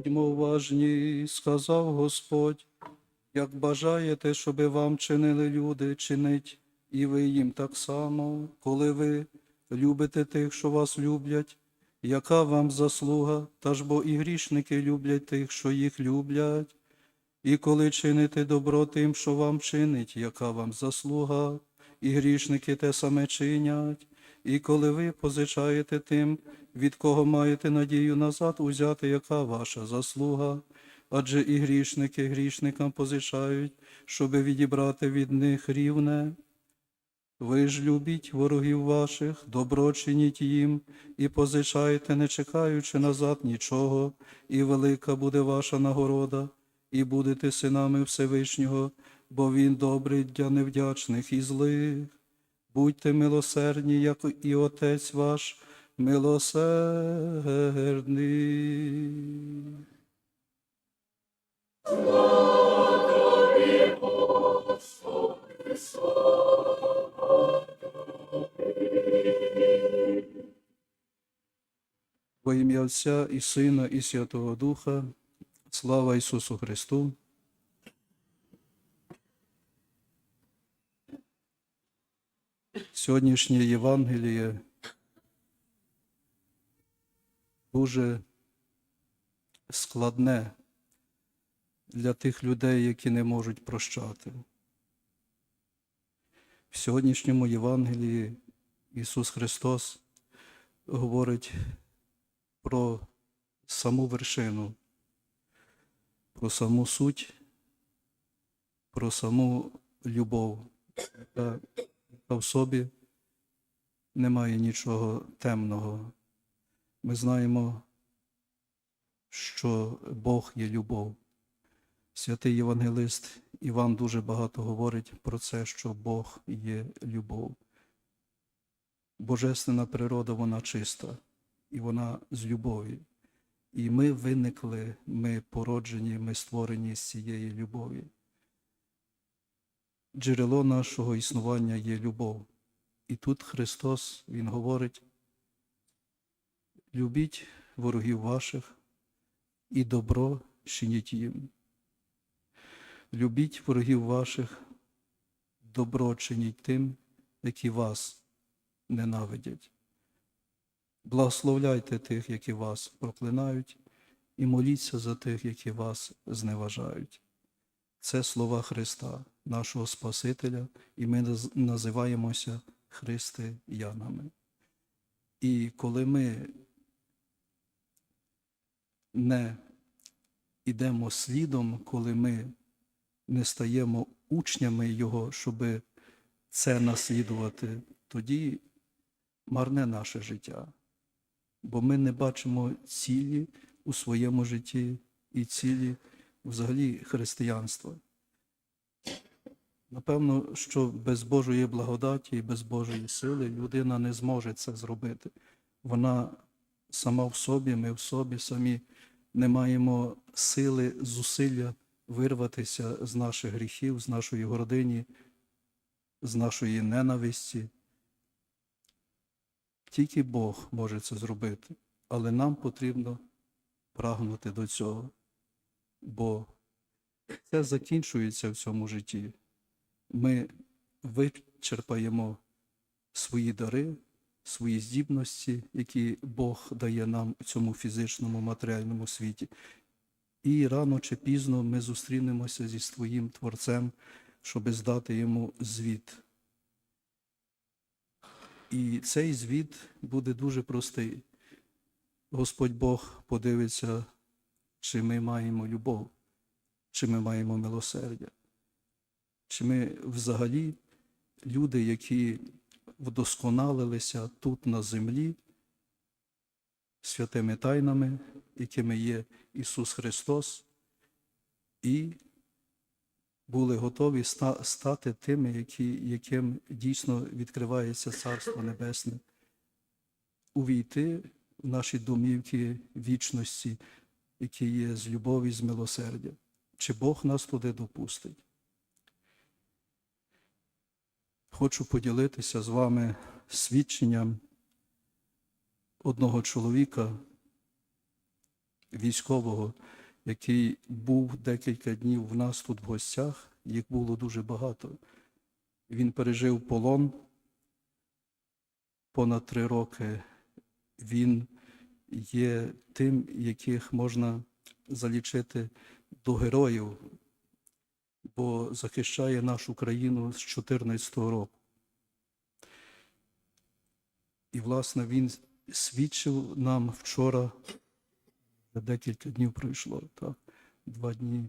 Будьмо уважні, сказав Господь, як бажаєте, щоби вам чинили люди, чинить і ви їм так само, коли ви любите тих, що вас люблять, яка вам заслуга, та ж бо і грішники люблять тих, що їх люблять. І коли чините добро тим, що вам чинить, яка вам заслуга, і грішники те саме чинять, і коли ви позичаєте тим, від кого маєте надію назад узяти, яка ваша заслуга, адже і грішники грішникам позичають, щоби відібрати від них рівне. Ви ж любіть ворогів ваших, добро чиніть їм, і позичайте, не чекаючи назад нічого, і велика буде ваша нагорода, і будете синами Всевишнього, бо Він добрий для невдячних і злих. Будьте милосердні, як і Отець ваш милосердний. Во ім'я Отця і Сина, і Святого Духа, слава Ісусу Христу. Сьогоднішнє Євангеліє дуже складне для тих людей, які не можуть прощати. В сьогоднішньому Євангелії Ісус Христос говорить про саму вершину, про саму суть, про саму любов, яка в собі немає нічого темного. Ми знаємо, що Бог є любов. Святий Євангелист Іван дуже багато говорить про це, що Бог є любов. Божественна природа, вона чиста, і вона з любові. І ми виникли, ми породжені, ми створені з цієї любові. Джерело нашого існування є любов. І тут Христос, Він говорить, любіть ворогів ваших і добро чиніть їм. Любіть ворогів ваших, добро чиніть тим, які вас ненавидять. Благословляйте тих, які вас проклинають, і моліться за тих, які вас зневажають. Це слова Христа, нашого Спасителя, і ми наз- називаємося християнами. І коли ми не йдемо слідом, коли ми не стаємо учнями Його, щоб це наслідувати, тоді марне наше життя. Бо ми не бачимо цілі у своєму житті і цілі взагалі християнства. Напевно, що без Божої благодаті і без Божої сили людина не зможе це зробити. Вона сама в собі, ми в собі самі не маємо сили, зусилля вирватися з наших гріхів, з нашої гордині, з нашої ненависті. Тільки Бог може це зробити, але нам потрібно прагнути до цього, бо це закінчується в цьому житті. Ми вичерпаємо свої дари, свої здібності, які Бог дає нам у цьому фізичному матеріальному світі. І рано чи пізно ми зустрінемося зі своїм Творцем, щоб здати йому звіт. І цей звіт буде дуже простий. Господь Бог подивиться, чи ми маємо любов, чи ми маємо милосердя, чи ми взагалі люди, які вдосконалилися тут на землі святими тайнами, якими є Ісус Христос, і були готові стати тими, які, яким дійсно відкривається Царство Небесне, увійти в наші домівки вічності, які є з любові, з милосердя. Чи Бог нас туди допустить? Хочу поділитися з вами свідченням одного чоловіка, військового, який був декілька днів в нас тут в гостях, їх було дуже багато. Він пережив полон понад три роки. Він є тим, яких можна залічити до героїв, бо захищає нашу країну з 2014 року. І, власне, він свідчив нам вчора, декілька днів пройшло, так, два дні,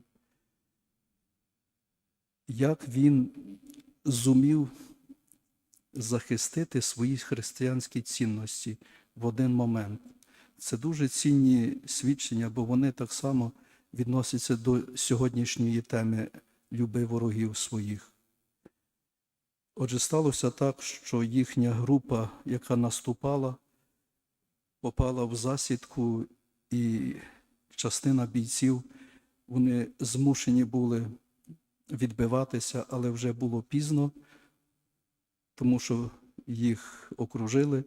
як він зумів захистити свої християнські цінності в один момент. Це дуже цінні свідчення, бо вони так само відносяться до сьогоднішньої теми люби ворогів своїх. Отже, сталося так, що їхня група, яка наступала, попала в засідку, і частина бійців вони змушені були відбиватися, але вже було пізно, тому що їх окружили.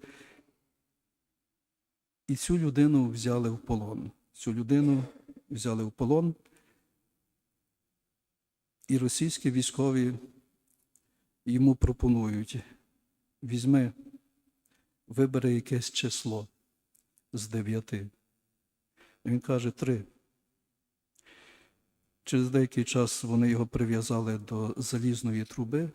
І цю людину взяли в полон. Цю людину взяли в полон, і російські військові йому пропонують: візьми, вибери якесь число з дев'яти. Він каже три. Через деякий час вони його прив'язали до залізної труби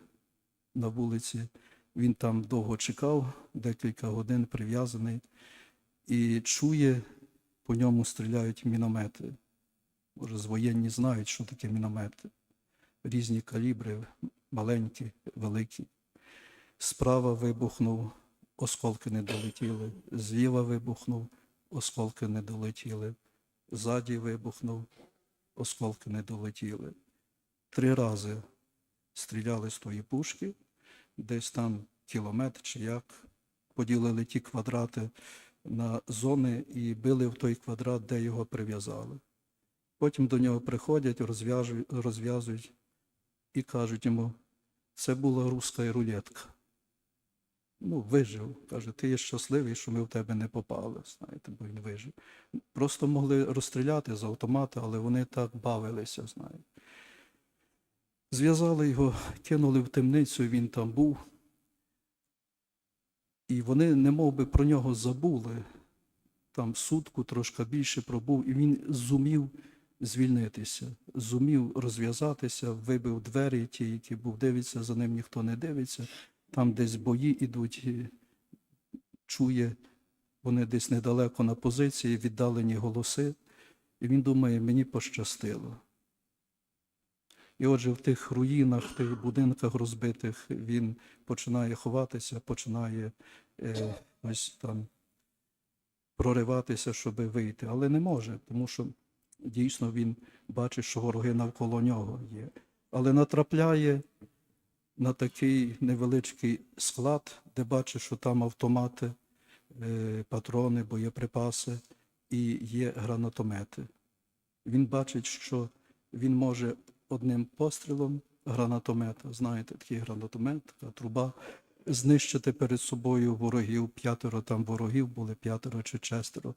на вулиці. Він там довго чекав, декілька годин прив'язаний, і чує, по ньому стріляють міномети. Може, з воєнні знають, що таке міномети. Різні калібри, маленькі, великі. Справа вибухнув, осколки не долетіли. Зліва вибухнув, осколки не долетіли. Ззаді вибухнув, осколки не долетіли. Три рази стріляли з тої пушки, десь там кілометр чи як, поділили ті квадрати на зони і били в той квадрат, де його прив'язали. Потім до нього приходять, розв'язують і кажуть йому, це була руська рулетка. Ну, вижив. Каже, ти є щасливий, що ми в тебе не попали, знаєте, бо він вижив. Просто могли розстріляти з автомата, але вони так бавилися, знаєте. Зв'язали його, кинули в темницю, він там був. І вони не мов би про нього забули. Там сутку трошки більше пробув, і він зумів звільнитися, зумів розв'язатися, вибив двері, ті, які був дивиться, за ним ніхто не дивиться. Там десь бої ідуть, і чує, вони десь недалеко на позиції, віддалені голоси. І він думає, мені пощастило. І отже, в тих руїнах, в тих будинках розбитих він починає ховатися, починає е, ось там прориватися, щоб вийти, але не може, тому що дійсно він бачить, що вороги навколо нього є. Але натрапляє на такий невеличкий склад, де бачить, що там автомати, е, патрони, боєприпаси і є гранатомети. Він бачить, що він може одним пострілом гранатомета, знаєте, такий гранатомет, така труба, знищити перед собою ворогів, п'ятеро там ворогів були, п'ятеро чи шестеро,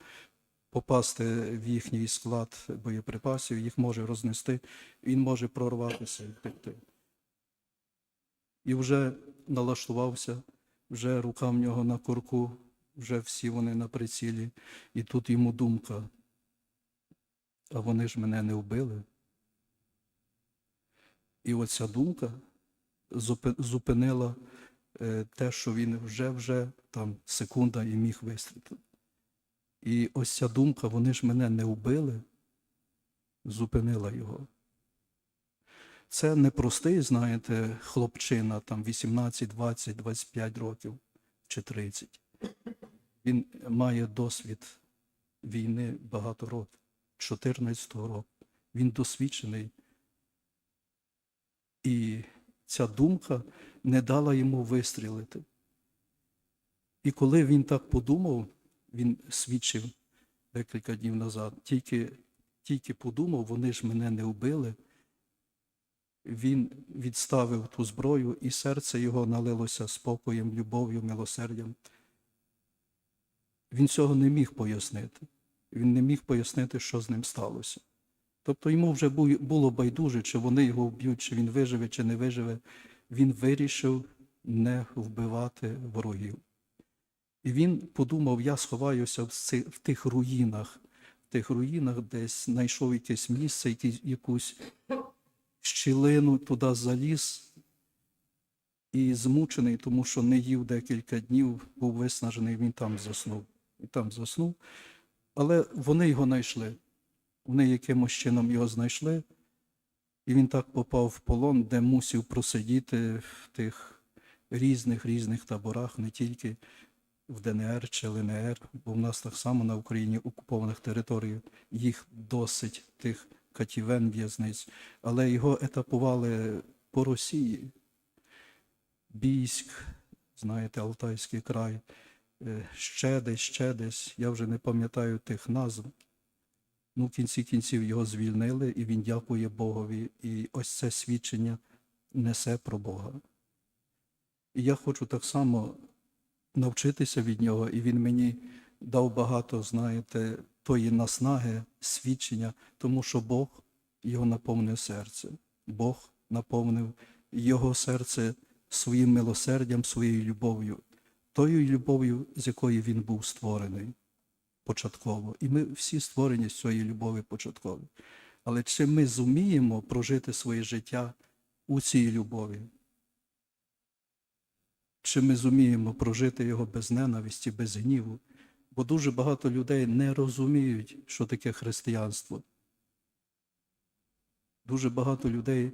попасти в їхній склад боєприпасів, їх може рознести, він може прорватися і втекти. І вже налаштувався, вже рука в нього на курку, вже всі вони на прицілі, і тут йому думка, а вони ж мене не вбили. І оця думка зупинила е, те, що він вже вже там секунда і міг вистрілити. І ось ця думка, вони ж мене не вбили, зупинила його. Це не простий, знаєте, хлопчина, там 18, 20, 25 років чи 30. Він має досвід війни багато років, 14 року. Він досвідчений. І ця думка не дала йому вистрілити. І коли він так подумав, він свідчив декілька днів назад, тільки, тільки подумав, вони ж мене не вбили. Він відставив ту зброю, і серце його налилося спокоєм, любов'ю, милосердям. Він цього не міг пояснити. він не міг пояснити, що з ним сталося. Тобто йому вже було байдуже, чи вони його вб'ють, чи він виживе, чи не виживе. Він вирішив не вбивати ворогів. І він подумав, я сховаюся в, тих руїнах, в тих руїнах десь знайшов якесь місце, якусь щілину, туди заліз і змучений, тому що не їв декілька днів, був виснажений, він там заснув. І там заснув. Але вони його знайшли. Вони якимось чином його знайшли, і він так попав в полон, де мусив просидіти в тих різних різних таборах, не тільки в ДНР чи ЛНР, бо в нас так само на Україні окупованих територій їх досить тих катівен в'язниць, але його етапували по Росії. Бійськ, знаєте, Алтайський край, е, ще десь, ще десь, я вже не пам'ятаю тих назв. Ну, в кінці кінців його звільнили, і він дякує Богові. І ось це свідчення несе про Бога. І я хочу так само навчитися від нього, і він мені дав багато, знаєте, тої наснаги, свідчення, тому що Бог його наповнив серце. Бог наповнив його серце своїм милосердям, своєю любов'ю, тою любов'ю, з якої він був створений початково. І ми всі створені з цієї любові початково. Але чи ми зуміємо прожити своє життя у цій любові? Чи ми зуміємо прожити його без ненависті, без гніву? Бо дуже багато людей не розуміють, що таке християнство. Дуже багато людей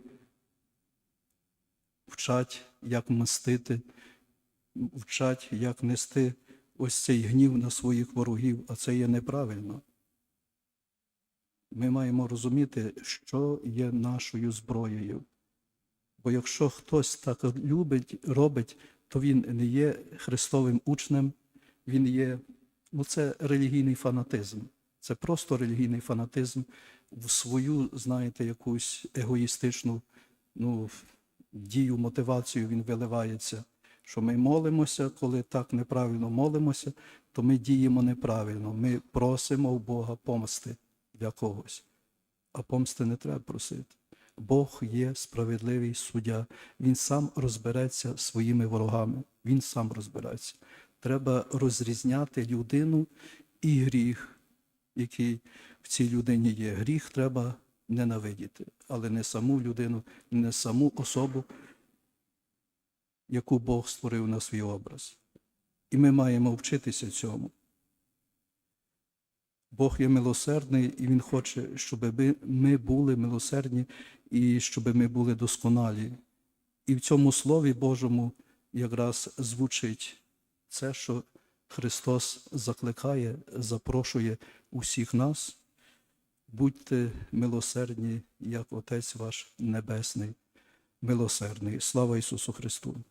вчать, як мстити, вчать, як нести ось цей гнів на своїх ворогів, а це є неправильно. Ми маємо розуміти, що є нашою зброєю. Бо якщо хтось так любить, робить, то він не є Христовим учнем, він є, ну це релігійний фанатизм. Це просто релігійний фанатизм в свою, знаєте, якусь егоїстичну ну, дію, мотивацію він виливається. Що ми молимося, коли так неправильно молимося, то ми діємо неправильно. Ми просимо у Бога помсти для когось. А помсти не треба просити. Бог є справедливий суддя. Він сам розбереться своїми ворогами. Він сам розбереться. Треба розрізняти людину і гріх, який в цій людині є. Гріх треба ненавидіти, але не саму людину, не саму особу, яку Бог створив на свій образ. І ми маємо вчитися цьому. Бог є милосердний, і Він хоче, щоб ми- були милосердні і щоб ми були досконалі. І в цьому Слові Божому якраз звучить це, що Христос закликає, запрошує усіх нас. Будьте милосердні, як Отець ваш Небесний, милосердний. Слава Ісусу Христу!